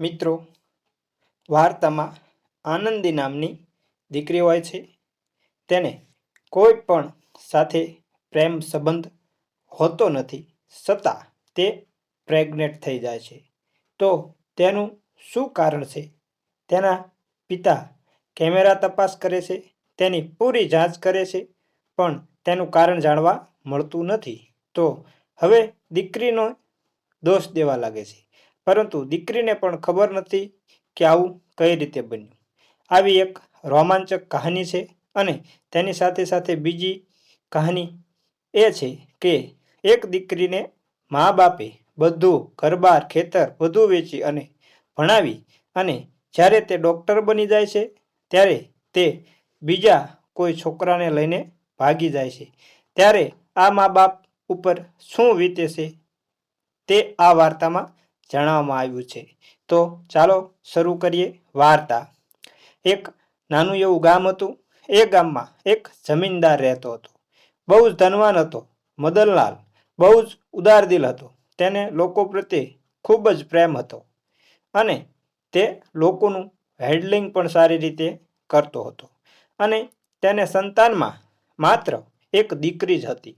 મિત્રો, વાર્તામાં આનંદી નામની દીકરી હોય છે. તેને કોઈ પણ સાથે પ્રેમ સંબંધ હોતો નથી, છતાં તે પ્રેગ્નેન્ટ થઈ જાય છે. તો તેનું શું કારણ છે? તેના પિતા કેમેરા તપાસ કરે છે, તેની પૂરી જાંચ કરે છે, પણ તેનું કારણ જાણવા મળતું નથી. તો હવે દીકરીનો દોષ દેવા લાગે છે. પરંતુ દીકરીને પણ ખબર નથી કે આવું કઈ રીતે બન્યું. આવી એક રોમાંચક કહાની છે અને તેની સાથે સાથે બીજી કહાની એ છે કે એક દીકરીને મા બાપે બધું ઘરબાર, ખેતર બધું વેચી અને ભણાવી અને જ્યારે તે ડૉક્ટર બની જાય છે, ત્યારે તે બીજા કોઈ છોકરાને લઈને ભાગી જાય છે. ત્યારે આ મા બાપ ઉપર શું વીતે છે તે આ વાર્તામાં જણાવવામાં આવ્યું છે. તો ચાલો શરૂ કરીએ વાર્તા. એક નાનું એવું ગામ હતું. એ ગામમાં એક જમીનદાર રહેતો હતો. બહુ જ ધનવાન હતો. મદનલાલ બહુ જ ઉદાર દિલ હતો. તેને લોકો પ્રત્યે ખૂબ જ પ્રેમ હતો. અને તે લોકોનું હેન્ડલિંગ પણ સારી રીતે કરતો હતો. અને તેને સંતાનમાં માત્ર એક દીકરી જ હતી.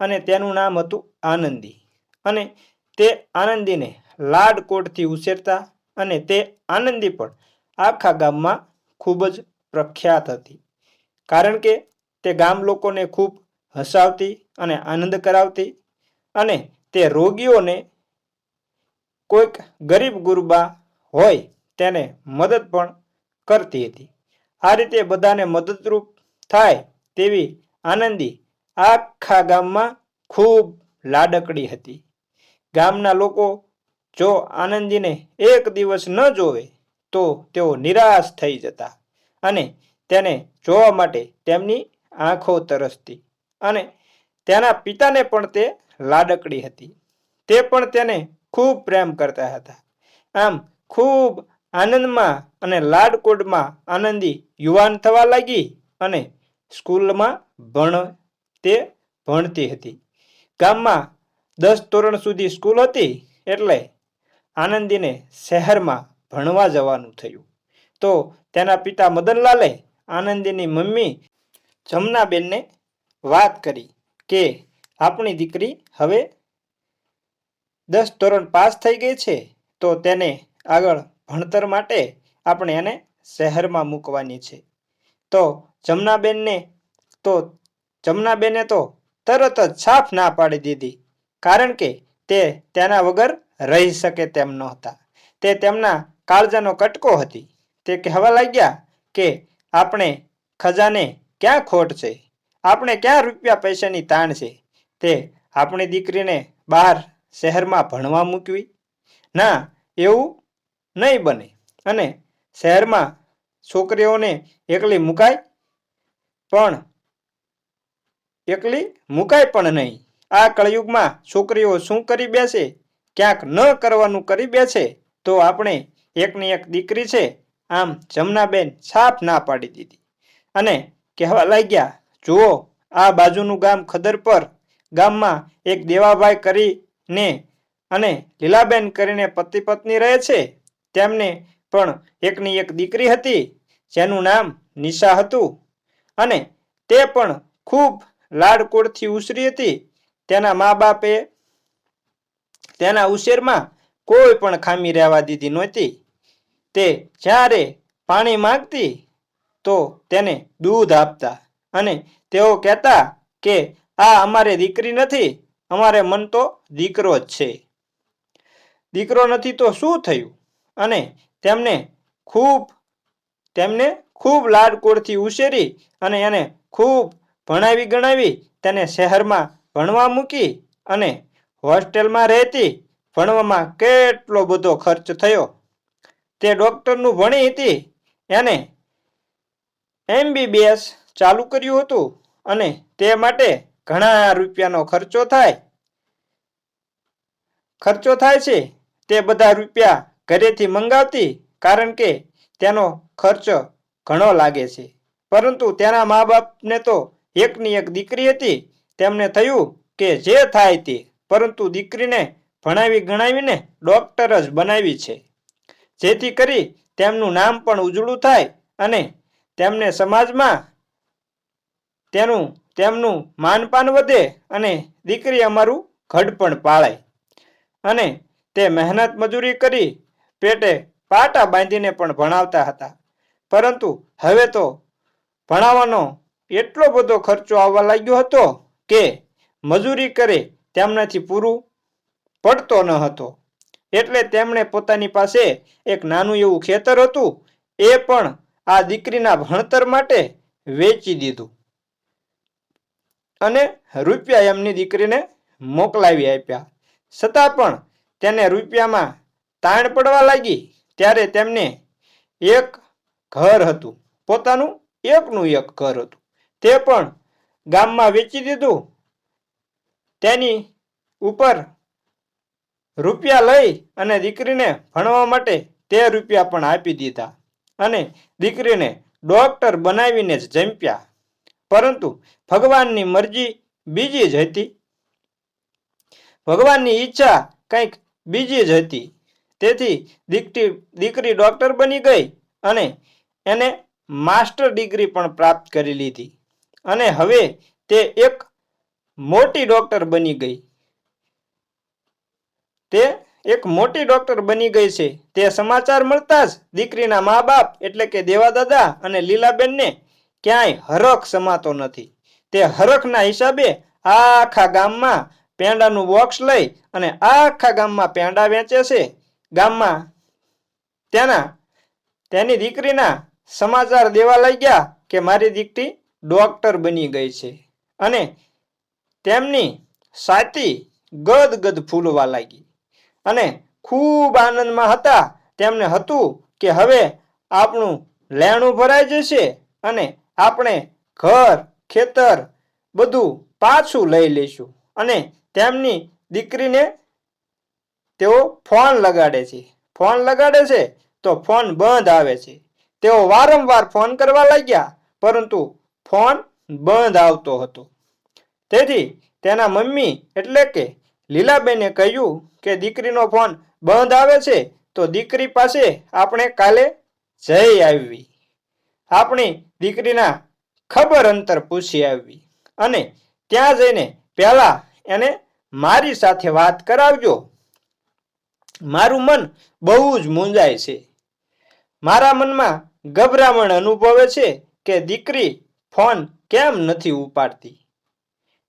અને તેનું નામ હતું આનંદી. અને તે આનંદીને લાડકોટથી ઉછેરતા અને તે આનંદી પણ આખા ગામમાં ખૂબ જ પ્રખ્યાત હતી. કારણ કે તે ગામ લોકોને ખૂબ હસાવતી અને આનંદ કરાવતી અને તે રોગીઓને કોઈક ગરીબ ગુરબા હોય તેને મદદ પણ કરતી હતી. આ રીતે બધાને મદદરૂપ થાય તેવી આનંદી આખા ગામમાં ખૂબ લાડકડી હતી. ગામના લોકો જો આનંદીને એક દિવસ ન જોવે, તો તેઓ નિરાશ થઈ જતા અને તેને જોવા માટે તેમની આંખો તરસતી અને તેના પિતાને પણ તે લાડકડી હતી. તે પણ તેને ખૂબ પ્રેમ કરતા હતા. આમ ખૂબ આનંદમાં અને લાડકોડમાં આનંદી યુવાન થવા લાગી અને સ્કૂલમાં ભણ, તે ભણતી હતી. ગામમાં દસ ધોરણ સુધી સ્કૂલ હતી એટલે આનંદીને શહેરમાં ભણવા જવાનું થયું. તો તેના પિતા મદનલાલે આનંદીની મમ્મી જમનાબેનને વાત કરી કે, આપણી દીકરી હવે દસ ધોરણ પાસ થઈ ગઈ છે, તો તેને આગળ ભણતર માટે આપણે એને શહેરમાં મૂકવાની છે. તો જમનાબેનને તો, જમનાબેને તો તરત જ સાફ ના પાડી દીધી, કારણ કે તે તેના વગર રહી શકે તેમ નહોતા. તે તેમના કાળજાનો કટકો હતી. તે કહેવા લાગ્યા કે, આપણે ખજાને ક્યાં ખોટ છે? આપણે ક્યાં રૂપિયા પૈસાની તાણ છે? તે આપણી દીકરીને બહાર શહેરમાં ભણવા મૂકવી? ના, એવું નહીં બને. અને શહેરમાં છોકરીઓને એકલી મુકાય પણ, એકલી મુકાય પણ નહીં. આ કળયુગમાં છોકરીઓ શું કરી બેસે? ક્યાંક ન કરવાનું કરી બેસે, તો આપણે એકની એક દીકરી છે, આમ જમનાબેન સાફ ના પાડી દીધી. અને કહેવા લાગ્યા, જુઓ, આ બાજુનું ગામ ખદર પર ગામમાં એક દેવાભાઈ કરીને અને લીલાબેન કરીને પતિ પત્ની રહે છે. તેમને પણ એકની એક દીકરી હતી, જેનું નામ નિશા હતું. અને તે પણ ખૂબ લાડકોડથી ઉછરી હતી. તેના મા બાપે તેના ઉછેરમાં કોઈ પણ ખામી રહેવા દીધી નહોતી. તે જ્યારે પાણી માંગતી તો તેને દૂધ આપતા અને તેઓ કહેતા કે, આ અમારે દીકરી નથી, અમારે મન તો દીકરો જ છે. દીકરો નથી તો શું થયું? અને તેમને ખૂબ તેમને ખૂબ લાડકોડથી ઉછેરી અને એને ખૂબ ભણાવી ગણાવી તેને શહેરમાં ભણવા મૂકી અને હોસ્ટેલમાં રહેતી ભણવામાં કેટલો બધો ખર્ચ થયો? તે ડૉક્ટરનું ભણી હતી. એને એમબીબીએસ ચાલુ કર્યું હતું અને તે માટે ઘણા રૂપિયાનો ખર્ચો થાય. ખર્ચો થાય છે. તે બધા રૂપિયા ઘરેથી મંગાવતી કારણ કે તેનો ખર્ચ ઘણો લાગે છે. પરંતુ તેના મા બાપને તો એકની એક દીકરી હતી. તેમને થયું કે જે થાય તે પરંતુ દીકરીને ભણાવી ગણાવીને ડૉક્ટર જ બનાવી છે. જેથી કરી તેમનું નામ પણ ઉજળું થાય અને તેમને સમાજમાં તેનું, તેમનું માનપાન વધે અને દીકરી અમારું ઘડપણ પાળાય અને તે મહેનત મજૂરી કરી પેટે પાટા બાંધીને પણ ભણાવતા હતા. પરંતુ હવે તો ભણાવવાનો એટલો બધો ખર્ચો આવવા લાગ્યો હતો કે મજૂરી કરે તેમનાથી પૂરું પડતો ન હતો. એટલે તેમણે પોતાની પાસે એક નાનું એવું ખેતર હતું, એ પણ આ દીકરીના ભણતર માટે વેચી દીધું. અને રૂપિયા એમની દીકરીને મોકલાવી આપ્યા. છતાં પણ તેને રૂપિયામાં તાણ પડવા લાગી, ત્યારે તેમને એક ઘર હતું. પોતાનું એકનું એક ઘર હતું. તે પણ ગામમાં વેચી દીધું તેની ઉપર રૂપિયા લઈ અને દીકરીને ભણવા માટે તે રૂપિયા પણ આપી દીધા. અને દીકરીને ડોક્ટર બનાવીને જ જંપ્યા પરંતુ ભગવાનની મરજી બીજી જ હતી. ભગવાનની ઈચ્છા કંઈક બીજી જ હતી. તેથી દીકરી દીકરી ડોક્ટર બની ગઈ અને એને માસ્ટર ડિગ્રી પણ પ્રાપ્ત કરી લીધી. અને હવે તે એક મોટી ડોક્ટર બની ગઈ. તે એક મોટી ડોક્ટર બની ગઈ છે. તે સમાચાર મળતા જ દીકરીના મા બાપ એટલે કે દેવાદાદા અને લીલાબેનને ક્યાંય હરખ સમાતો નથી. તે હરખના હિસાબે આખા ગામમાં પેંડાનું બોક્સ લઈ અને આખા ગામમાં પેંડા વેચે છે. ગામમાં તેના તેની દીકરીના સમાચાર દેવા લાગ્યા કે મારી દીકરી ડોક્ટર બની ગઈ છે. અને તેમની સાતી ગદગદ ફૂલવા લાગી અને ખૂબ આનંદમાં હતા. તેમને હતું કે હવે આપણું લેણું ભરાઈ જશે અને આપણે ઘર, ખેતર બધું પાછું લઈ લઈશું. અને તેમની દીકરીને તેઓ ફોન લગાડે છે. ફોન લગાડે છે તો ફોન બંધ આવે છે. તેઓ વારંવાર ફોન કરવા લાગ્યા, પરંતુ ફોન બંધ આવતો હતો. તેથી તેના મમ્મી એટલે કે લીલાબેને કહ્યું કે દીકરીનો ફોન બંધ આવે છે, તો દીકરી પાસે આપણે કાલે જઈ આવી. આપણી દીકરીના ખબર અંતર પૂછી આવી અને ત્યાં જઈને પહેલા એને મારી સાથે વાત કરાવજો. મારું મન બહુ જ મૂંઝાય છે. મારા મનમાં ગભરામણ અનુભવે છે કે દીકરી ફોન કેમ નથી ઉપાડતી?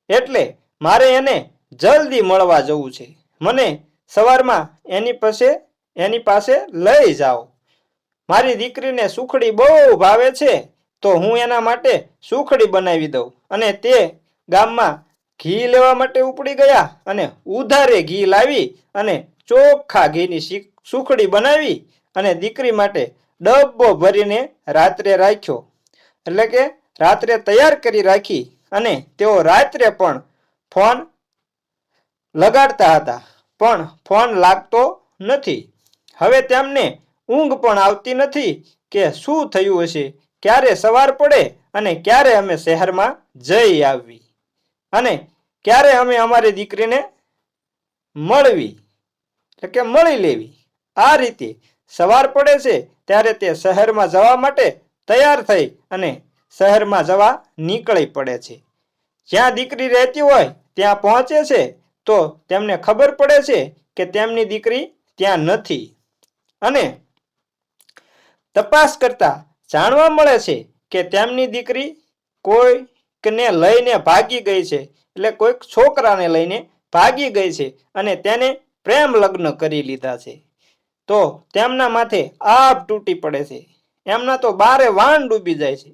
એટલે મારે એને જલ્દી મળવા જવું છે. મને સવારમાં એની પાસે એની પાસે લઈ જાઓ. મારી દીકરીને સુખડી બહુ ભાવે છે, તો હું એના માટે સુખડી બનાવી દઉં. અને તે ગામમાં ઘી લેવા માટે ઉપડી ગયા અને ઉધારે ઘી લાવી અને ચોખ્ખા ઘીની સુખડી બનાવી અને દીકરી માટે ડબ્બો ભરીને રાત્રે રાખ્યો. એટલે કે રાત્રે તૈયાર કરી રાખી અને તેઓ રાત્રે પણ ફોન લગાડતા હતા, પણ ફોન લાગતો નથી. હવે તેમને ઊંઘ પણ આવતી નથી કે શું થયું હશે, ક્યારે સવાર પડે અને ક્યારે અમે શહેરમાં જઈ આવવી અને ક્યારે અમે અમારી દીકરીને મળવી એટલે કે મળી લેવી. આ રીતે સવાર પડે છે, ત્યારે તે શહેરમાં જવા માટે તૈયાર થઈ અને શહેરમાં જવા નીકળી પડે છે. જ્યાં દીકરી રહેતી હોય, ત્યાં પહોંચે છે, તો તેમને ખબર પડે છે કે તેમની દીકરી ત્યાં નથી. અને તપાસ કરતા જાણવા મળે છે કે તેમની દીકરી કોઈકને લઈને ભાગી ગઈ છે, એટલે કોઈક છોકરાને લઈને ભાગી ગઈ છે અને તેને પ્રેમ લગ્ન કરી લીધા છે. તો તેમના માથે આભ તૂટી પડે છે. એમના તો બારે વાન ડૂબી જાય છે.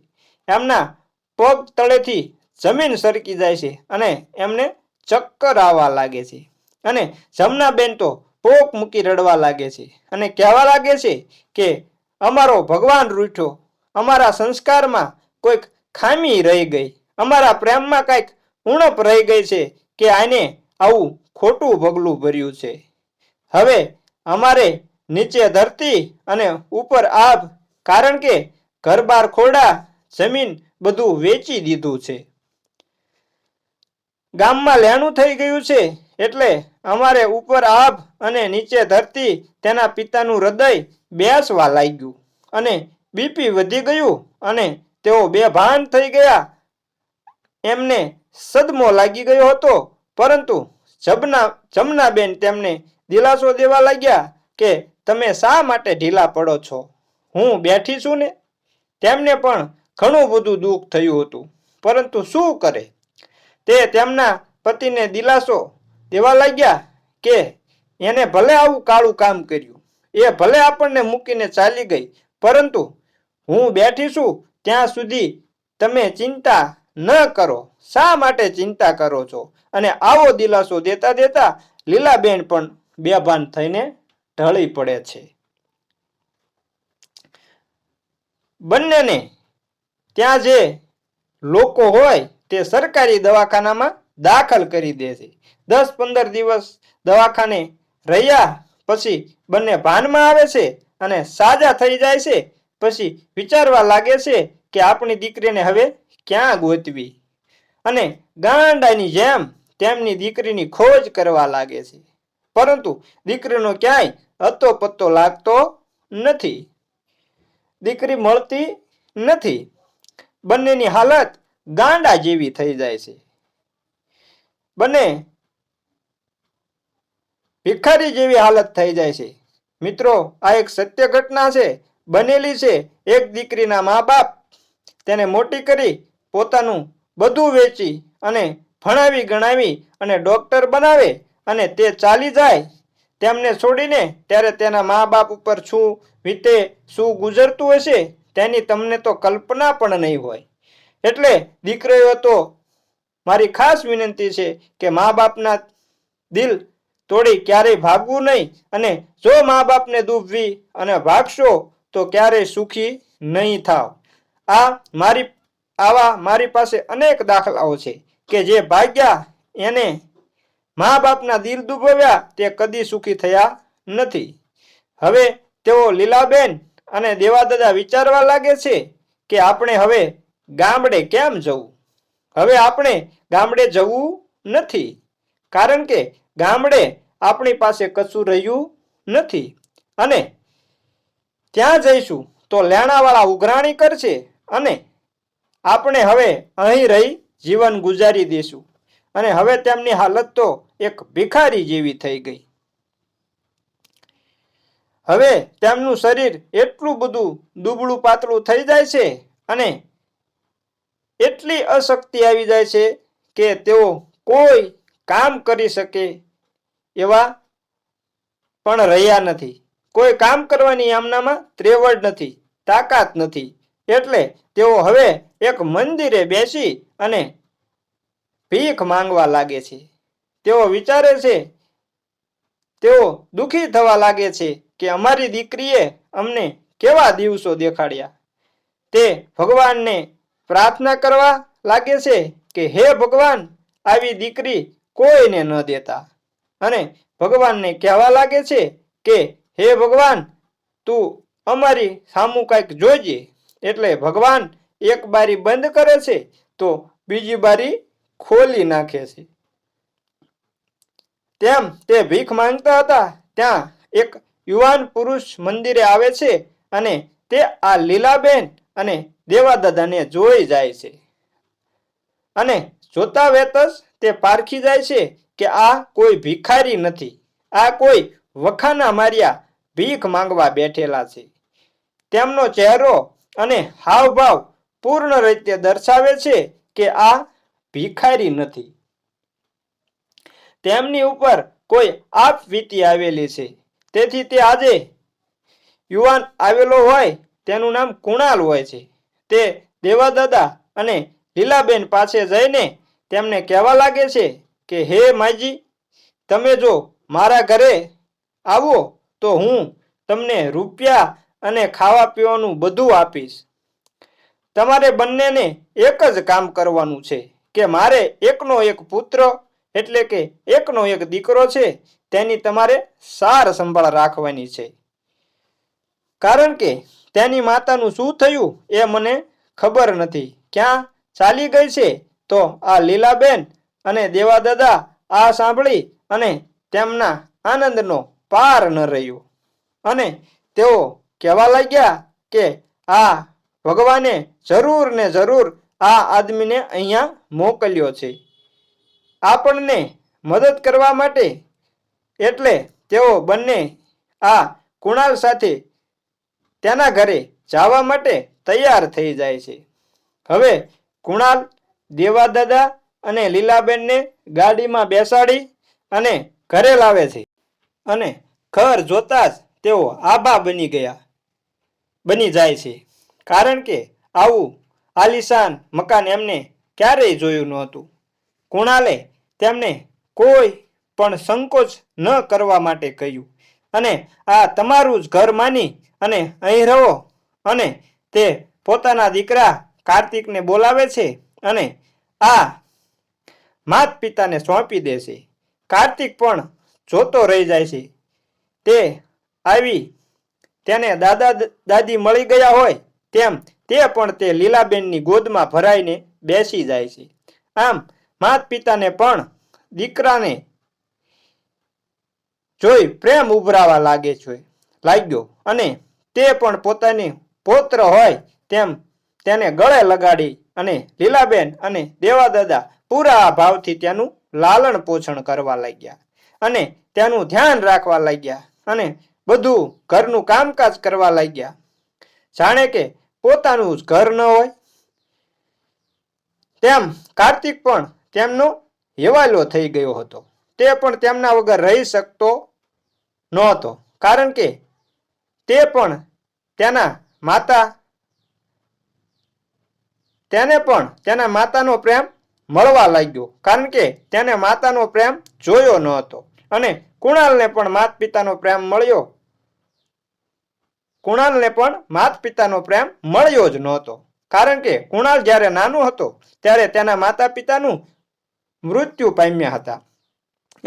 એમના પગ તળેથી જમીન સરકી જાય છે અને એમને ચક્કર આવવા લાગે છે. અને જમનાબેન તો પોક મૂકી રડવા લાગે છે. અને કહેવા લાગે છે કે, અમારો ભગવાન રૂઠો અમારા સંસ્કારમાં કોઈક ખામી રહી ગઈ. અમારા પ્રેમમાં કંઈક ઉણપ રહી ગઈ છે કે આને આવું ખોટું પગલું ભર્યું છે. હવે અમારે નીચે ધરતી અને ઉપર આભ. કારણ કે ઘરબાર ખોરડા જમીન બધું વેચી દીધું છે. ગામમાં લેણું થઈ ગયું છે એટલે અમારે ઉપર આભ અને નીચે ધરતી તેના પિતાનું હૃદય બેસવા લાગ્યું અને બીપી વધી ગયું અને તેઓ બેભાન થઈ ગયા. એમને સદમો લાગી ગયો હતો, પરંતુ જમના જમનાબેન તેમને દિલાસો દેવા લાગ્યા કે, તમે શા માટે ઢીલા પડો છો? હું બેઠી છું ને? તેમને પણ ઘણું બધું દુઃખ થયું હતું. પરંતુ શું કરે? તે તેમના પતિને દિલાસો દેવા લાગ્યા કે એને ભલે આવું કાળું કામ કર્યું, એ ભલે આપણને મૂકીને ચાલી ગઈ, પરંતુ હું બેઠી છું ત્યાં સુધી તમે ચિંતા ન કરો. શા માટે ચિંતા કરો છો? અને આવો દિલાસો દેતા દેતા લીલાબેન પણ બેભાન થઈને ઢળી પડે છે. બંનેને ત્યાં જે લોકો હોય તે સરકારી દવાખાનામાં દાખલ કરી દે છે. દસ પંદર દિવસ દવાખાને રહ્યા પછી બંને ભાનમાં આવે છે અને સાજા થઈ જાય છે. પછી વિચારવા લાગે છે કે આપણી દીકરીને હવે ક્યાં ગોતવી? અને ગાંડાની જેમ તેમની દીકરીની ખોજ કરવા લાગે છે. પરંતુ દીકરીનો ક્યાંય અતો પત્તો લાગતો નથી. દીકરી મળતી નથી. બંનેની હાલત ગાંડા જેવી થઈ જાય છે. બંને ભિખારી જેવી હાલત થઈ જાય છે. મિત્રો, આ એક સત્ય ઘટના છે. બનેલી છે એક દીકરીના મા બાપ તેને મોટી કરી પોતાનું બધું વેચી અને ભણાવી, ગણાવી અને ડોક્ટર બનાવે અને તે ચાલી જાય. તેમને છોડીને ત્યારે તેના મા બાપ ઉપર શું વીતે, શું ગુજરતું હશે તેની તમને તો કલ્પના પણ નહીં હોય. એટલે દીકરીઓ તો મારી ખાસ વિનંતી છે કે મા બાપના દિલ તોડી ક્યારેય ભાગવું નહીં અને જો મા બાપને દુભવી અને ભાગશો તો ક્યારેય સુખી નહીં થાવ. આ મારી, આવા મારી પાસે અનેક દાખલાઓ છે કે જે ભાગ્યા એને મા બાપના દિલ દુભવ્યા તે કદી સુખી થયા નથી. હવે તેઓ લીલાબેન અને દેવાદાદા વિચારવા લાગે છે કે આપણે હવે ગામડે કેમ જવું? હવે આપણે ગામડે જવું નથી. કારણ કે ગામડે આપણી પાસે કશું રહ્યું નથી. અને ત્યાં જઈશું તો લેણાવાળા ઉઘરાણી કરશે અને આપણે હવે અહીં રહી જીવન ગુજારી દઈશું અને હવે તેમની હાલત તો એક ભિખારી જેવી થઈ ગઈ. હવે તેમનું શરીર એટલું બધું દુબળું પાતળું થઈ જાય છે અને એટલી અશક્તિ આવી જાય છે કે તેઓ કોઈ કામ કરી શકે એવા પણ રહ્યા નથી. કોઈ કામ કરવાની આમનામાં ત્રેવડ નથી, તાકાત નથી. એટલે તેઓ હવે એક મંદિરે બેસી અને ભીખ માંગવા લાગે છે. તેઓ વિચારે છે તેઓ દુઃખી થવા લાગે છે કે અમારી દીકરીએ અમને કેવા દિવસો દેખાડ્યા? તે ભગવાનને પ્રાર્થના કરવા લાગે છે કે હે ભગવાન, આવી દીકરી કોઈને ન દેતા. અને ભગવાનને કહેવા લાગે છે કે હે ભગવાન, તું અમારી સામું કાંઈક જોજે. એટલે ભગવાન એક બારી બંધ કરે છે તો બીજી બારી ખોલી નાખે છે. તેમ તે ભીખ માંગતા હતા. ત્યાં એક યુવાન પુરુષ મંદિરે આવે છે અને તે આ લીલાબેન અને દેવાદાદાને જોઈ જાય છે. અને જોતા વેતસ તે પારખી જાય છે કે આ કોઈ ભિખારી નથી. આ કોઈ વખાના માર્યા ભીખ માંગવા બેઠેલા છે. તેમનો ચહેરો અને હાવભાવ પૂર્ણ રીતે દર્શાવે છે કે આ ભિખારી નથી. તેમની ઉપર કોઈ આપ વીતી આવેલી છે. તેથી તે આજે યુવાન આવેલો હોય તેનું નામ કુણાલ હોય છે. તે દેવાદાદા અને લીલાબેન પાસે જઈને તેમને કહેવા લાગે છે કે, હે માજી તમે જો મારા ઘરે આવો તો હું તમને રૂપિયા અને ખાવા પીવાનું બધું આપીશ. તમારે બંનેને એક જ કામ કરવાનું છે કે મારે એકનો એક પુત્ર એટલે કે એકનો એક દીકરો છે, તેની તમારે સાર સંભાળ રાખવાની છે. કારણ કે તેની માતાનું શું થયું એ મને ખબર નથી. ક્યાં ચાલી ગઈ છે? તો આ લીલાબેન અને દેવાદાદા આ સાંભળી અને તેમના આનંદનો પાર ન રહ્યો. અને તેઓ કહેવા લાગ્યા કે આ ભગવાને જરૂર ને જરૂર આ આદમીને અહીંયા મોકલ્યો છે. આપણને મદદ કરવા માટે એટલે તેઓ બંને આ કુણાલ સાથે તેના ઘરે જવા માટે તૈયાર થઈ જાય છે. હવે કુણાલ દેવાદાદા અને લીલાબેનને ગાડીમાં બેસાડી અને ઘરે લાવે છે અને ઘર જોતા જ તેઓ આભા બની ગયા, બની જાય છે. કારણ કે આવું આલિશાન મકાન એમને ક્યારેય જોયું નહોતું. કુણાલે તેમને કોઈ પણ સંકોચ ન કરવા માટે કહ્યું. અને આ તમારું જ ઘર માની અને અહીં રહો અને તે પોતાના દીકરા કાર્તિકને બોલાવે છે અને આ માત પિતાને સોંપી દેશે કાર્તિક પણ જોતો રહી જાય છે. તે આવી તેને દાદા દાદી મળી ગયા હોય તેમ તે પણ તે લીલાબેનની ગોદમાં ભરાઈને બેસી જાય છે. આમ માત પિતાને પણ દીકરાને જોઈ પ્રેમ ઉભરાવા લાગે છે, લાગ્યો. અને તે પણ પોતાની પૌત્ર હોય તેમ તેને ગળે લગાડી અને લીલાબેન અને દેવાદાદા પૂરા ભાવથી તેનું લાલણ પોષણ કરવા લાગ્યા અને તેનું ધ્યાન રાખવા લાગ્યા અને બધું ઘરનું કામકાજ કરવા લાગ્યા. જાણે કે પોતાનું ઘર ન હોય. તેમ કાર્તિક પણ તેમનો હેવાલો થઈ ગયો હતો. તે પણ તેમના વગર રહી શકતો નહોતો. કારણ કે તે પણ તેના માતા, તેને પણ તેના માતાનો પ્રેમ મળવા લાગ્યો. કારણ કે તેને માતાનો પ્રેમ જોયો ન હતો અને કુણાલને પણ માત પિતાનો પ્રેમ મળ્યો. કુણાલને પણ માત પિતાનો પ્રેમ મળ્યો જ નહોતો. કારણ કે કુણાલ જ્યારે નાનો હતો, ત્યારે તેના માતા પિતાનું મૃત્યુ પામ્યા હતા.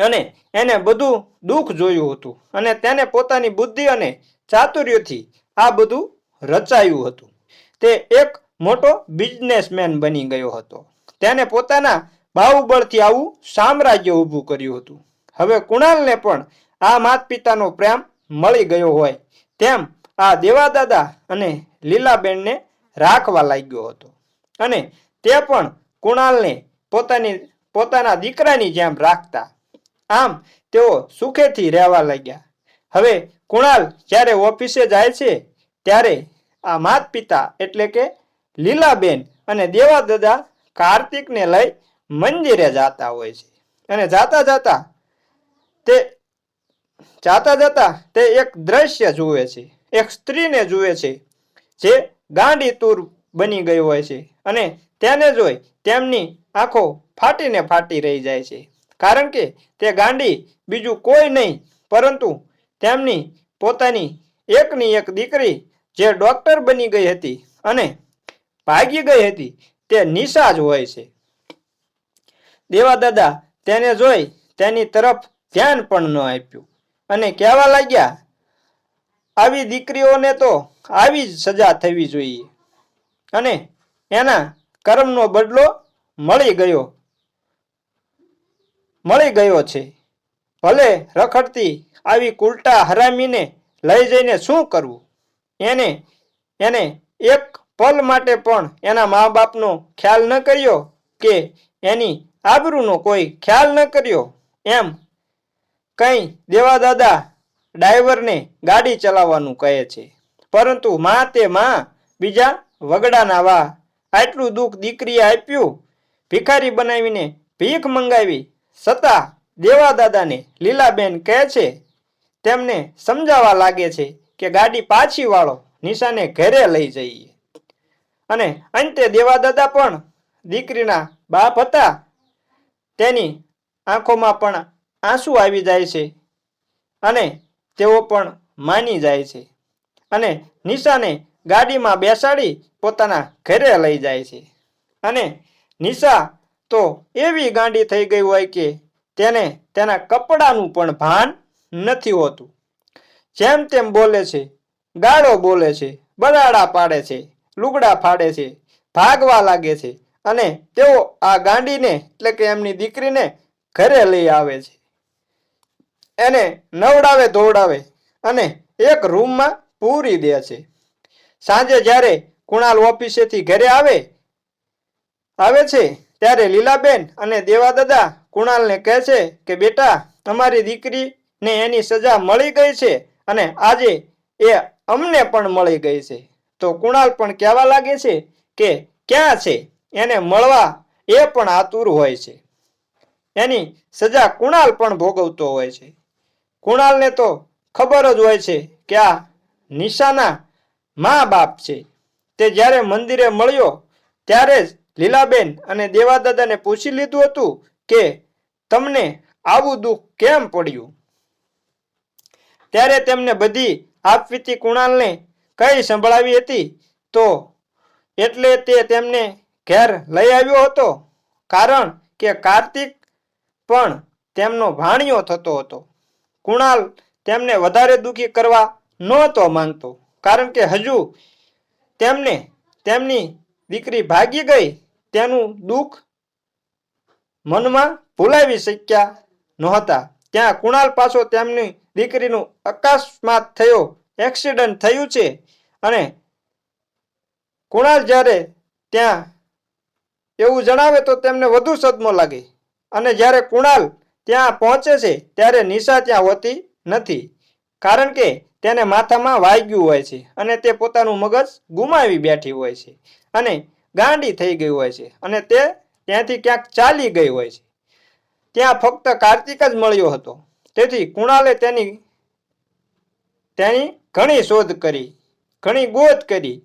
અને એને બધું દુઃખ જોયું હતું. અને તેને પોતાની બુદ્ધિ અને ચાતુર્યથી આ બધું રચાયું હતું. તે એક મોટો બિઝનેસમેન બની ગયો હતો. તેને પોતાના બાહુબળથી આવું સામ્રાજ્ય ઊભું કર્યું હતું. હવે કુણાલને પણ આ માત પિતાનો પ્રેમ મળી ગયો હોય તેમ આ દેવાદાદા અને લીલાબેનને રાખવા લાગ્યો હતો. અને તે પણ કુણાલને પોતાની પોતાના દીકરાની જેમ રાખતા. આમ તેઓ સુખેથી રહેવા લાગ્યા. હવે કુણાલ જ્યારે ઓફિસે જાય છે, ત્યારે આ માત પિતા એટલે કે લીલાબેન અને દેવાદાદા કાર્તિકને લઈ મંદિરે જાતા હોય છે. અને જાતા જાતા તે, જાતા જતા તે એક દ્રશ્ય જુએ છે. એક સ્ત્રીને જુએ છે, જે ગાંડી તૂર બની ગઈ હોય છે અને તેને જોઈ તેમની આંખો ફાટીને ફાટી રહી જાય છે. કારણ કે તે ગાંડી બીજું કોઈ નહીં, પરંતુ તેમની પોતાની એકની એક દીકરી જે ડોક્ટર બની ગઈ હતી અને ભાગી ગઈ હતી, તે નિશા જ હોય છે. દેવાદાદા તેને જોઈ તેની તરફ ધ્યાન પણ ન આપ્યું અને કહેવા લાગ્યા, આવી દીકરીઓને તો આવી જ સજા થવી જોઈએ અને એના કર્મનો બદલો મળી ગયો. મળી ગયો છે. ભલે રખડતી આવી કુલટા હરામીને લઈ જઈને શું કરવું? એને એને એક પલ માટે પણ એના મા બાપનો ખ્યાલ ન કર્યો કે એની આબરૂનો કોઈ ખ્યાલ ન કર્યો? એમ કંઈ દેવાદાદા ડ્રાઈવરને ગાડી ચલાવવાનું કહે છે. પરંતુ માં તે માં બીજા વગડાના વા આટલું દુઃખ દીકરીએ આપ્યું ભિખારી બનાવીને ભીખ મંગાવી છતાં દેવાદાદાને લીલાબેન કહે છે, તેમને સમજાવવા લાગે છે કે ગાડી પાછી વાળો નિશાને ઘરે લઈ જઈએ. અને અંતે દેવાદાદા પણ દીકરીના બાપ હતા. તેની આંખોમાં પણ આંસુ આવી જાય છે અને તેઓ પણ માની જાય છે અને નિશાને ગાડીમાં બેસાડી પોતાના ઘરે લઈ જાય છે. અને નિશા, તો એવી ગાંડી થઈ ગઈ હોય કે તેને તેના કપડાનું પણ ભાન નથી હોતું. જેમ તેમ બોલે છે, ગાળો બોલે છે, બરાડા પાડે છે, લુગડા ફાડે છે, ભાગવા લાગે છે અને તેઓ આ ગાંડીને, એટલે કે એમની દીકરીને ઘરે લઈ આવે છે. એને નવડાવે ધોવડાવે અને એક રૂમમાં પૂરી દે છે. સાંજે જ્યારે કુણાલ ઓફિસેથી ઘરે આવે આવે છે, ત્યારે લીલાબેન અને દેવાદાદા કુણાલને કહે છે કે, બેટા, તમારી દીકરીને એની સજા મળી ગઈ છે અને આજે એ અમને પણ મળી ગઈ છે. તો કુણાલ પણ કહેવા લાગે છે કે, ક્યાં છે? એને મળવા એ પણ આતુર હોય છે. એની સજા કુણાલ પણ ભોગવતો હોય છે. કુણાલને તો ખબર જ હોય છે કે આ નિશાના મા બાપ છે. તે જ્યારે મંદિરે મળ્યો, ત્યારે જ લીલાબેન અને દેવાદાદાને પૂછી લીધું હતું કે, તમને આવું દુઃખ કેમ પડ્યું? ત્યારે તેમને બધી આપવીતી કુણાલને કઈ સંભળાવી હતી? તો, એટલે તે તેમને ઘેર લઈ આવ્યો હતો, કારણ કે કાર્તિક પણ તેમનો ભાણિયો થતો હતો. કુણાલ તેમને વધારે દુઃખી કરવા નહોતો માંગતો કારણ કે હજુ તેમને તેમની દીકરી ભાગી ગઈ, તેનું દુઃખ મનમાં ભૂલાવી શક્યા નહોતા. ત્યાં કુણાલ પાછો તેમની દીકરીનું અકસ્માત થયો, એક્સિડન્ટ થયું છે અને કુણાલ જ્યારે ત્યાં એવું જણાવે તો તેમને વધુ સદમો લાગે. અને જ્યારે કુણાલ ત્યાં પહોંચે છે, ત્યારે નિશા ત્યાં હોતી નથી, કારણ કે તેને માથામાં વાગ્યું હોય છે અને તે પોતાનું મગજ ગુમાવી બેઠી હોય છે. અને ગાંડી થઈ ગઈ હોય છે. અને તે ત્યાંથી ક્યાંક ચાલી ગઈ હોય છે. ત્યાં ફક્ત કાર્તિક જ મળ્યો હતો. તેથી કુણાલે તેની તેની ઘણી શોધ કરી, ઘણી ગોત કરી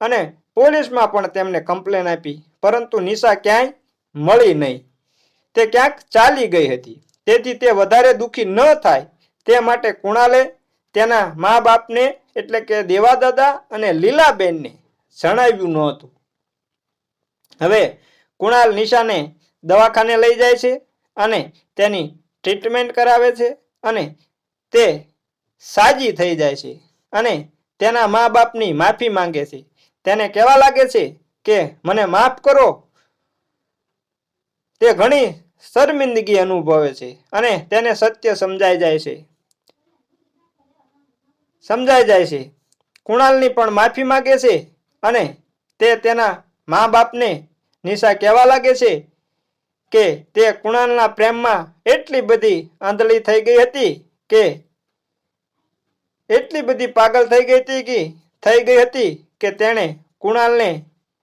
અને પોલીસમાં પણ તેમને કમ્પ્લેન આપી. પરંતુ નિશા ક્યાંય મળી નહીં. તે ક્યાંક ચાલી ગઈ હતી. તેથી તે વધારે દુઃખી ન થાય. તે માટે કુણાલે તેના મા બાપને, એટલે કે દેવાદાદા અને લીલાબેનને જણાવ્યું ન હતું. હવે કુણાલ નિશાને દવાખાને લઈ જાય છે અને તેની ટ્રીટમેન્ટ કરાવે છે અને તે સાજી થઈ જાય છે અને તેના મા બાપની માફી માંગે છે. તેને કહેવા લાગે છે કે, મને માફ કરો. તે ઘણી શર્મિંદગી અનુભવે છે અને તેને સત્ય સમજાઈ જાય છે. સમજાઈ જાય છે. કુણાલની પણ માફી માંગે છે અને તે તેના મા બાપને નિશા કહેવા લાગે છે કે તે કુણાલના પ્રેમમાં એટલી બધી આંધળી થઈ ગઈ હતી કે એટલી બધી પાગલ થઈ ગઈ હતી કે થઈ ગઈ હતી કે તેણે કુણાલને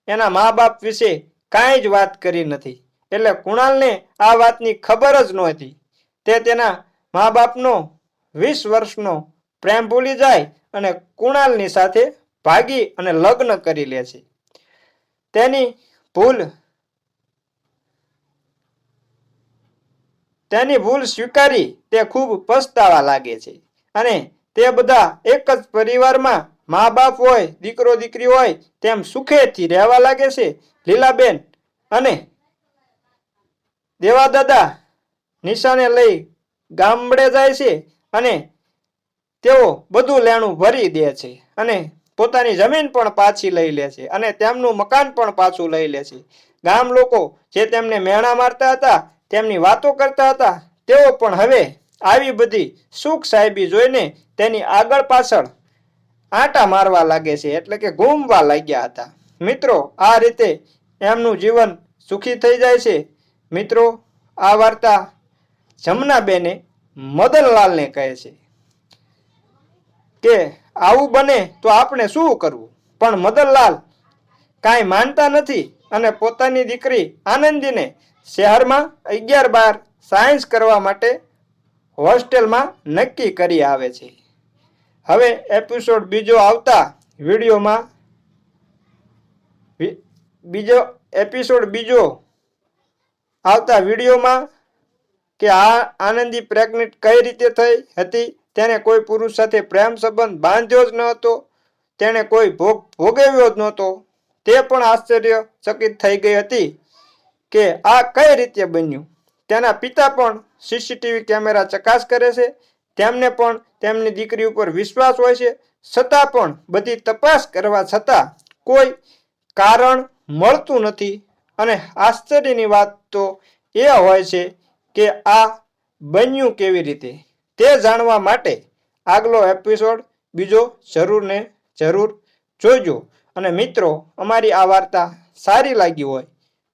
એના મા બાપ વિશે કાંઈ જ વાત કરી નથી. એટલે કુણાલને આ વાતની ખબર જ નહોતી. તે તેના મા બાપનો વીસ વર્ષનો પ્રેમ ભૂલી જાય અને કુણાલની સાથે ભાગી અને લગ્ન કરી લે છે. તેની ભૂલ તેની ભૂલ સ્વીકારી તે ખૂબ પસ્તાવા લાગે છે. અને તે બધા એક જ પરિવારમાં મા બાપ હોય દીકરો દીકરી હોય, તેમ સુખેથી રહેવા લાગે છે. લીલાબેન અને દેવાદાદા નિશાને લઈ ગામડે જાય છે અને તેઓ બધું લેણું ભરી દે છે. અને પોતાની જમીન પણ પાછી લઈ લે છે અને તેમનું મકાન પણ પાછું લઈ લે છે. ગામ લોકો જે તેમને મેણા મારતા હતા, તેમની વાતો કરતા હતા, તેઓ પણ હવે આવી બધી સુખ સાહેબી જોઈને તેની આગળ પાછળ આંટા મારવા લાગે છે, એટલે કે ઘૂમવા લાગ્યા હતા. મિત્રો, આ રીતે એમનું જીવન સુખી થઈ જાય છે. મિત્રો, આ વાર્તા જમનાબેને મદનલાલને કહે છે કે આવું બને તો આપણે શું કરવું? પણ મદનલાલ કાંઈ માનતા નથી અને પોતાની દીકરી આનંદીને શહેરમાં અગિયાર બાર સાયન્સ કરવા માટે હોસ્ટેલમાં નક્કી કરી આવે છે. હવે એપિસોડ બીજો આવતા વિડીયોમાં બીજો એપિસોડ બીજો આવતા વિડીયોમાં કે આ આનંદી પ્રેગ્નેન્ટ કઈ રીતે થઈ હતી તેને કોઈ પુરુષ સાથે પ્રેમ સંબંધ બાંધ્યો જ ન હતો તેણે કોઈ ભોગ ભોગવ્યો જ નહોતો. તે પણ આશ્ચર્યચકિત થઈ ગઈ હતી કે આ કઈ રીતે બન્યું? તેના પિતા પણ સીસીટીવી કેમેરા ચકાસ કરે છે. તેમને પણ તેમની દીકરી ઉપર વિશ્વાસ હોય છે. છતાં પણ બધી તપાસ કરવા છતાં કોઈ કારણ મળતું નથી. અને આશ્ચર્યની વાત તો એ હોય છે કે આ બન્યું કેવી રીતે? તે જાણવા માટે આગલો એપિસોડ બીજો જરૂર ને જરૂર જોજો. અને મિત્રો, અમારી આ વાર્તા સારી લાગી હોય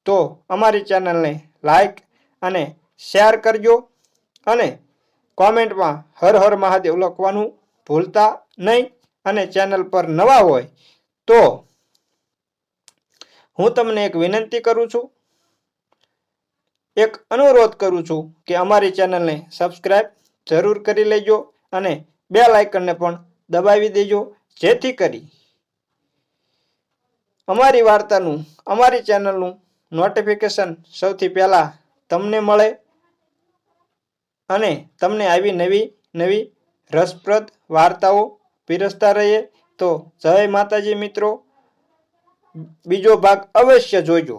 તો અમારી ચેનલને લાઈક અને શેર કરજો અને કોમેન્ટમાં હર હર મહાદેવ લખવાનું ભૂલતા નહીં અને ચેનલ પર નવા હોય તો હું તમને એક વિનંતી કરું છું. એક અનુરોધ કરું છું કે અમારી ચેનલને સબસ્ક્રાઈબ જરૂર કરી લેજો અને બે લાઇકનને પણ દબાવી દેજો, જેથી કરી અમારી વાર્તાનું, અમારી ચેનલનું નોટિફિકેશન સૌથી પહેલાં તમને મળે અને તમને આવી નવી નવી રસપ્રદ વાર્તાઓ પીરસતા રહીએ. તો જય માતાજી મિત્રો. બીજો ભાગ અવશ્ય જોજો.